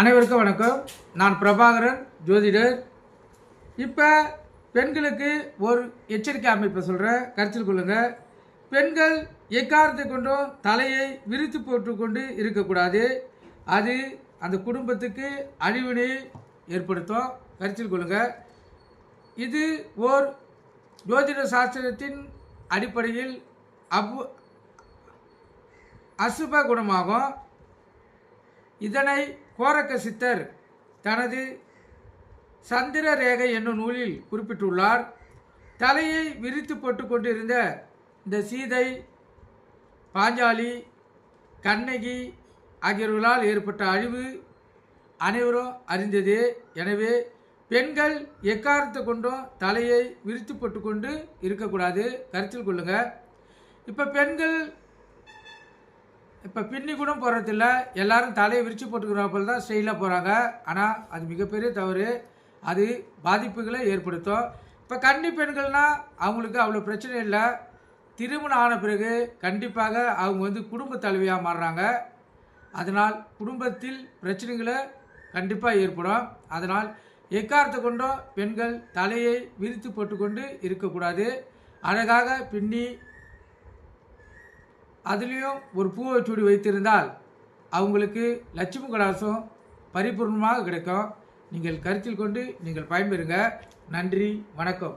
அனைவருக்கும் வணக்கம். நான் பிரபாகரன் ஜோதிடர். இப்போ பெண்களுக்கு ஒரு எச்சரிக்கை அமைப்பை சொல்கிறேன் கருத்தில் கொள்ளுங்கள் பெண்கள் எக்காரத்தை கொண்டும் தலையை விரித்து போட்டுக்கொண்டு இருக்கக்கூடாது. அது அந்த குடும்பத்துக்கு அழிவினை ஏற்படுத்தும். கருத்தில் கொள்ளுங்கள் இது ஓர் ஜோதிட சாஸ்திரத்தின் அடிப்படையில் அபு அசுப குணமாகும். இதனை கோரக்க சித்தர் தனது சந்திர ரேகை என்னும் நூலில் குறிப்பிட்டுள்ளார். தலையை விரித்து போட்டு கொண்டிருந்த இந்த சீதை பாஞ்சாலி கண்ணகி ஆகியோர்களால் ஏற்பட்ட அழிவு அனைவரும் அறிந்தது. எனவே பெண்கள் எக்காரத்தை கொண்டும் தலையை விரித்து போட்டு கொண்டு இருக்கக்கூடாது. கருத்தில் கொள்ளுங்கள் இப்போ பெண்கள் இப்போ பின்னி கூட போடுறதில்ல எல்லாரும் தலையை விரித்து போட்டுக்கிறாப்பில் தான் ஸ்டைலாக போகிறாங்க ஆனால் அது மிகப்பெரிய தவறு. அது பாதிப்புகளை ஏற்படுத்தும். இப்போ கன்னி பெண்கள்னால் அவங்களுக்கு அவ்வளோ பிரச்சனை இல்லை. திருமணம் ஆன பிறகு கண்டிப்பாக அவங்க வந்து குடும்ப தலைவியாக மாறுறாங்க. அதனால் குடும்பத்தில் பிரச்சனைகளை கண்டிப்பாக ஏற்படும். அதனால் எக்காரத்தை கொண்டும் பெண்கள் தலையை விரித்து போட்டுக்கொண்டு இருக்கக்கூடாது. அழகாக பின்னி அதுலேயும் ஒரு பூவை சூடி வைத்திருந்தால் அவங்களுக்கு லட்சுமி கடாசம் பரிபூர்ணமாக கிடைக்கும். நீங்கள் கருத்தில் கொண்டு நீங்கள் பயன்பெறுங்க. நன்றி வணக்கம்.